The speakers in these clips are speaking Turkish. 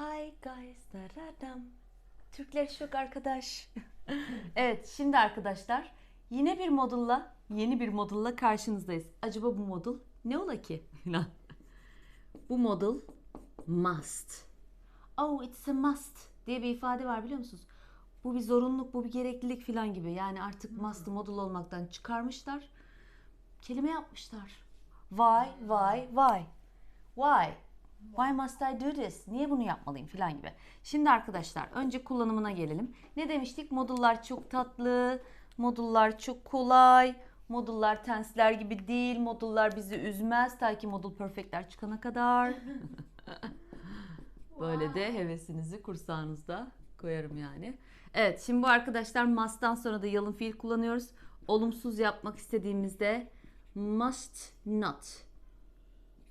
Hi guys. Daradam. Türkler şok arkadaş. evet şimdi arkadaşlar yine bir modulla yeni bir modulla karşınızdayız. Acaba bu modul ne ola ki? bu modul must. Oh it's a must diye bir ifade var biliyor musunuz? Bu bir zorunluluk, bu bir gereklilik falan gibi. Yani artık must'ı modul olmaktan çıkarmışlar. Kelime yapmışlar. Why, why, why? Why? Why must I do this? Niye bunu yapmalıyım falan gibi. Şimdi arkadaşlar önce kullanımına gelelim. Ne demiştik? Modullar çok tatlı, modullar çok kolay, modullar tensler gibi değil, modullar bizi üzmez ta ki modul perfectler çıkana kadar. Böyle de hevesinizi kursağınızda koyarım yani. Evet şimdi bu arkadaşlar must'tan sonra da yalın fiil kullanıyoruz. Olumsuz yapmak istediğimizde must not.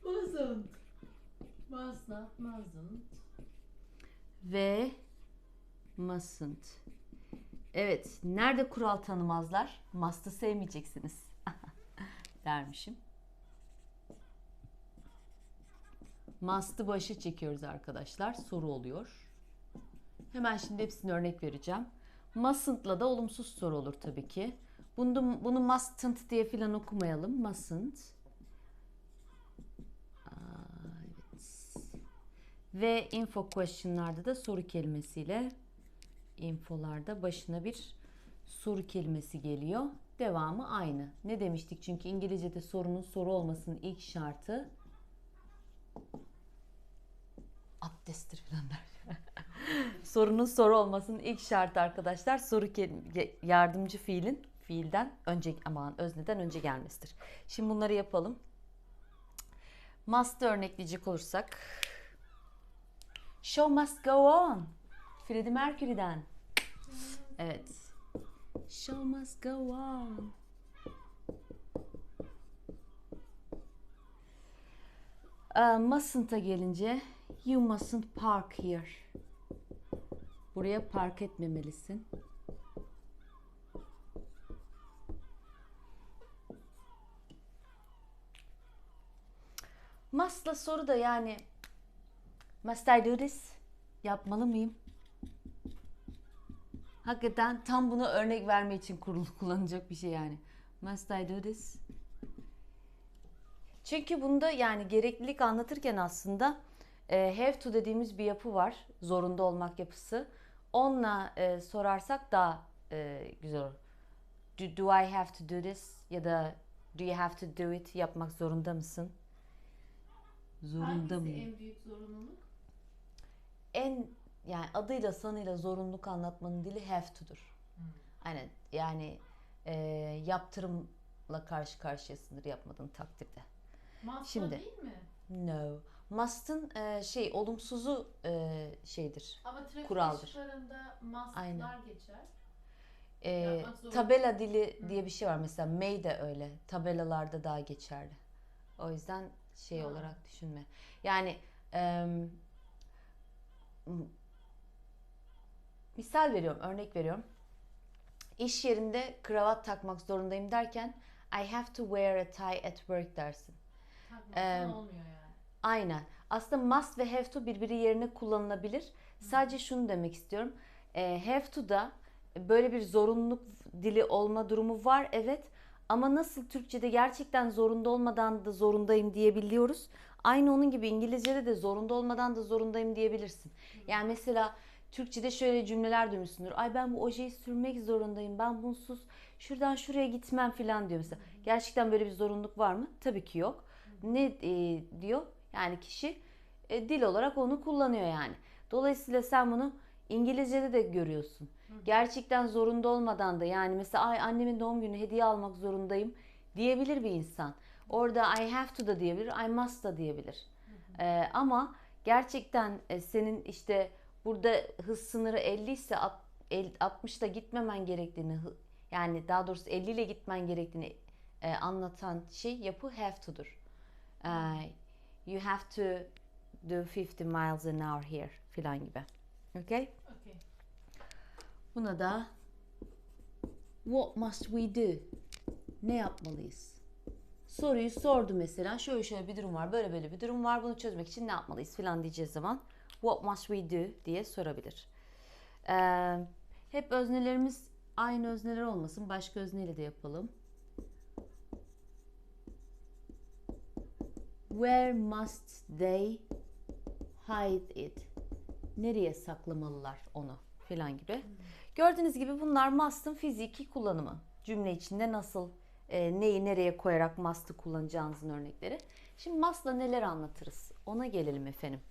Mustn't. Must not, mustn't. ve mustn't. Evet, nerede kural tanımazlar? Must'ı sevmeyeceksiniz. Dermişim. Must'ı başa çekiyoruz arkadaşlar. Soru oluyor. Hemen şimdi hepsini örnek vereceğim. Mustn't'la da olumsuz soru olur tabii ki. Bunu, bunu mustn't diye filan okumayalım. Mustn't. Aa, evet. Ve info question'larda da soru kelimesiyle infolarda başına bir soru kelimesi geliyor. Devamı aynı. Ne demiştik? Çünkü İngilizce'de sorunun soru olmasının ilk şartı abdesttir falan der. Sorunun soru olmasının ilk şartı arkadaşlar soru kelime, yardımcı fiilin fiilden önce aman özneden önce gelmesidir. Şimdi bunları yapalım. Must'ı örnekleyecek olursak Show must go on. Freddie Mercury'den. Evet. Show must go on. Ee, mustn't'a gelince you mustn't park here. Buraya park etmemelisin. Must'la soru da yani Must I do this? Yapmalı mıyım? Hakikaten tam bunu örnek verme için kurulu kullanacak bir şey yani. Must I do this? Çünkü bunda yani gereklilik anlatırken aslında e, have to dediğimiz bir yapı var. Zorunda olmak yapısı. Onunla e, sorarsak daha e, güzel olur. Do, do I have to do this? Ya da do you have to do it? Yapmak zorunda mısın? Zorunda Hangisi mıyım? en büyük zorunluluk? En yani adıyla sanıyla zorunluluk anlatmanın dili have to'dur. Aynen yani e, yaptırımla karşı karşıyasındır yapmadığın takdirde. Must'ta Şimdi. değil mi? No. Must'ın e, şey olumsuzu e, şeydir. Ama trafik Kuraldır. ışıklarında must'lar Aynen. geçer. E, tabela dili diye bir şey var mesela may de öyle. Tabelalarda daha geçerli. O yüzden şey Ha. olarak düşünme. Yani e, misal veriyorum, örnek veriyorum. İş yerinde kravat takmak zorundayım derken I have to wear a tie at work dersin. Takmazsan Eee, olmuyor yani. Aynen. Aslında must ve have to birbiri yerine kullanılabilir. Sadece şunu demek istiyorum. E, have to da böyle bir zorunluluk dili olma durumu var evet. Ama nasıl Türkçe'de gerçekten zorunda olmadan da zorundayım diyebiliyoruz. Aynı onun gibi İngilizce'de de zorunda olmadan da zorundayım diyebilirsin. Yani mesela Türkçe'de şöyle cümleler duymuşsundur. Ay ben bu ojeyi sürmek zorundayım. Ben bunsuz şuradan şuraya gitmem falan diyor mesela. Gerçekten böyle bir zorunluluk var mı? Tabii ki yok. Ne e, diyor? Yani kişi e, dil olarak onu kullanıyor yani. Dolayısıyla sen bunu İngilizce'de de görüyorsun. Gerçekten zorunda olmadan da yani mesela ay annemin doğum günü hediye almak zorundayım diyebilir bir insan. Orada I have to da diyebilir, I must da diyebilir. Ee, ama gerçekten e, senin işte burada hız sınırı 50 ise at- el- 60'da gitmemen gerektiğini yani daha doğrusu 50 ile gitmen gerektiğini e, anlatan şey yapı have to'dur. Ee, you have to do 50 miles an hour here filan gibi. Okay? Okey. Buna da what must we do? Ne yapmalıyız? Soruyu sordu mesela. Şöyle şöyle bir durum var, böyle böyle bir durum var. Bunu çözmek için ne yapmalıyız filan diyeceğiz zaman What must we do diye sorabilir. Ee, hep öznelerimiz aynı özneler olmasın. Başka özneyle de yapalım. Where must they hide it? Nereye saklamalılar onu filan gibi. Gördüğünüz gibi bunlar must'ın fiziki kullanımı. Cümle içinde nasıl e, neyi nereye koyarak must'ı kullanacağınızın örnekleri. Şimdi must'la neler anlatırız? Ona gelelim efendim.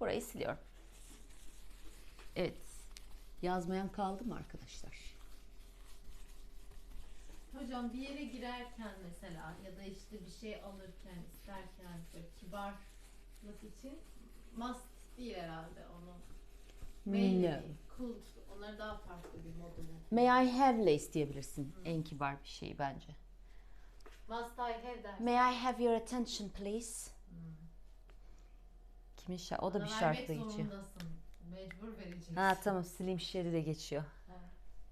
Burayı siliyorum. Evet. Yazmayan kaldı mı arkadaşlar? Hocam bir yere girerken mesela ya da işte bir şey alırken, isterken böyle kibarlık için must değil herhalde onu. May No. değil, could. Onları daha farklı bir modu mu? May I have lace diyebilirsin. En kibar bir şey bence. Must I have dersin. May I have your attention please? Kimin şarkı? O da bir vermek şarkıda geçiyor. zorundasın. Mecbur vereceksin. Ha tamam sileyim şeri de geçiyor.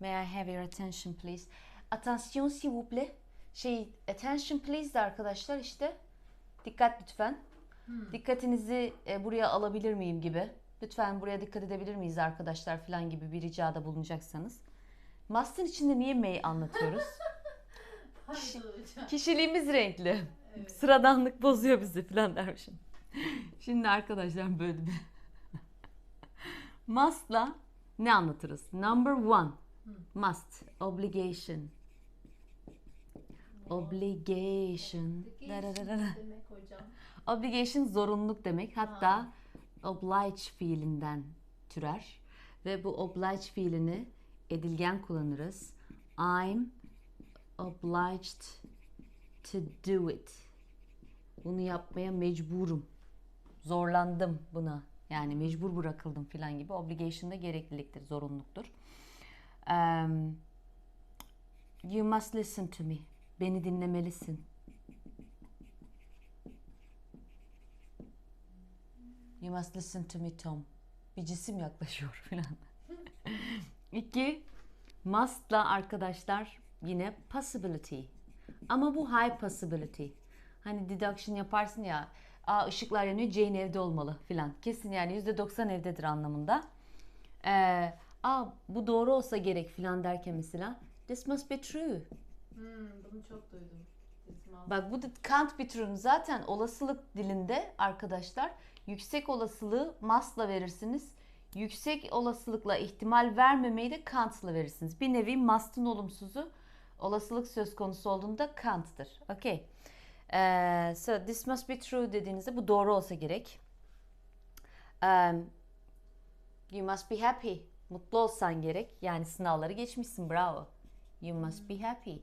May I have your attention please? Attention s'il vous plaît. Şey attention please de arkadaşlar işte dikkat lütfen. Dikkatinizi e, buraya alabilir miyim gibi. Lütfen buraya dikkat edebilir miyiz arkadaşlar falan gibi bir ricada bulunacaksanız. Must'ın içinde niye may anlatıyoruz? Hocam. Kişiliğimiz renkli. Evet. Sıradanlık bozuyor bizi falan dermişim. Şimdi arkadaşlar böyle bir must'la ne anlatırız? Number one. Must. Obligation. Obligation. Da da da da da. Demek hocam. Obligation zorunluluk demek. Hatta oblige fiilinden türer. Ve bu oblige fiilini edilgen kullanırız. I'm obliged to do it. Bunu yapmaya mecburum. Zorlandım buna. Yani mecbur bırakıldım filan gibi. Obligation da gerekliliktir, zorunluluktur. Um, you must listen to me. Beni dinlemelisin. You must listen to me Tom. Bir cisim yaklaşıyor filan. İki, must'la arkadaşlar yine possibility. Ama bu high possibility. Hani deduction yaparsın ya. Aa ışıklar yanıyor Jane evde olmalı filan. Kesin yani %90 evdedir anlamında. Ee, aa bu doğru olsa gerek filan derken mesela this must be true. Hmm, bunu çok duydum. Bak bu da can't be true. Zaten olasılık dilinde arkadaşlar yüksek olasılığı must'la verirsiniz. Yüksek olasılıkla ihtimal vermemeyi de can't'la verirsiniz. Bir nevi must'ın olumsuzu olasılık söz konusu olduğunda can't'tır. Okay. Ee, so this must be true dediğinizde bu doğru olsa gerek. Um, you must be happy. Mutlu olsan gerek. Yani sınavları geçmişsin. Bravo. You must be happy.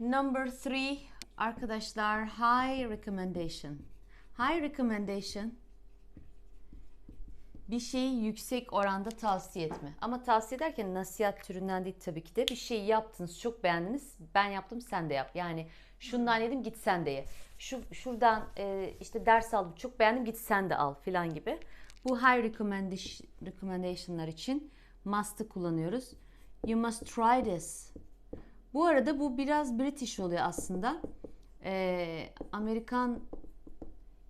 Number three arkadaşlar high recommendation. High recommendation bir şeyi yüksek oranda tavsiye etme. Ama tavsiye ederken nasihat türünden değil tabii ki de. Bir şeyi yaptınız, çok beğendiniz. Ben yaptım, sen de yap. Yani şundan yedim, git sen de ye. Şu şuradan e, işte ders aldım, çok beğendim, git sen de al filan gibi. Bu high recommendation, recommendation'lar için must'ı kullanıyoruz. You must try this. Bu arada bu biraz British oluyor aslında. Ee, Amerikan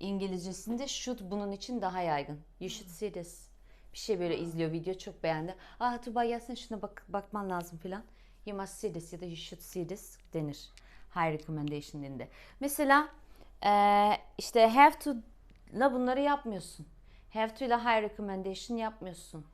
İngilizcesinde should bunun için daha yaygın. You should see this. Bir şey böyle izliyor video çok beğendi. Ah Tuba gelsene şuna bak, bakman lazım filan. You must see this ya da you should see this denir. High recommendation dilinde. Mesela eee, işte have to la bunları yapmıyorsun. Have to ile high recommendation yapmıyorsun.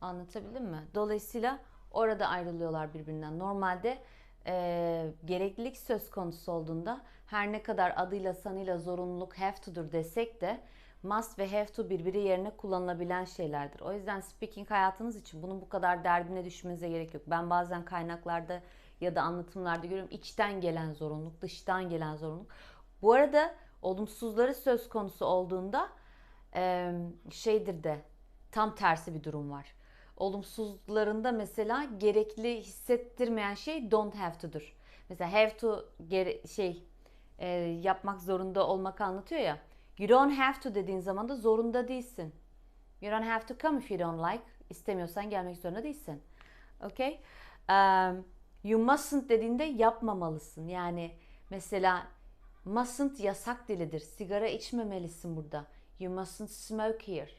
Anlatabildim mi? Dolayısıyla orada ayrılıyorlar birbirinden. Normalde e, gereklilik söz konusu olduğunda her ne kadar adıyla sanıyla zorunluluk have to'dur desek de must ve have to birbiri yerine kullanılabilen şeylerdir. O yüzden speaking hayatınız için bunun bu kadar derdine düşmenize gerek yok. Ben bazen kaynaklarda ya da anlatımlarda görüyorum içten gelen zorunluluk, dıştan gelen zorunluluk. Bu arada olumsuzları söz konusu olduğunda e, şeydir de tam tersi bir durum var. Olumsuzlarında mesela gerekli hissettirmeyen şey don't have to'dur. Mesela have to şey e, yapmak zorunda olmak anlatıyor ya. You don't have to dediğin zaman da zorunda değilsin. You don't have to come if you don't like. İstemiyorsan gelmek zorunda değilsin. Okay? Um, You mustn't dediğinde yapmamalısın. Yani mesela mustn't yasak dilidir. Sigara içmemelisin burada. You mustn't smoke here.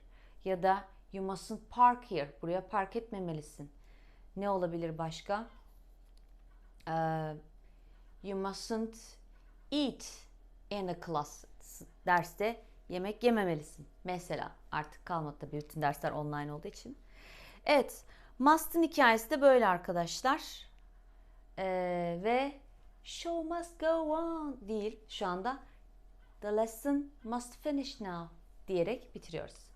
Ya da you mustn't park here. Buraya park etmemelisin. Ne olabilir başka? Ee, you mustn't eat in a class. Derste yemek yememelisin. Mesela artık kalmadı tabii bütün dersler online olduğu için. Evet, must'ın hikayesi de böyle arkadaşlar. Ee, ve show must go on değil şu anda the lesson must finish now diyerek bitiriyoruz.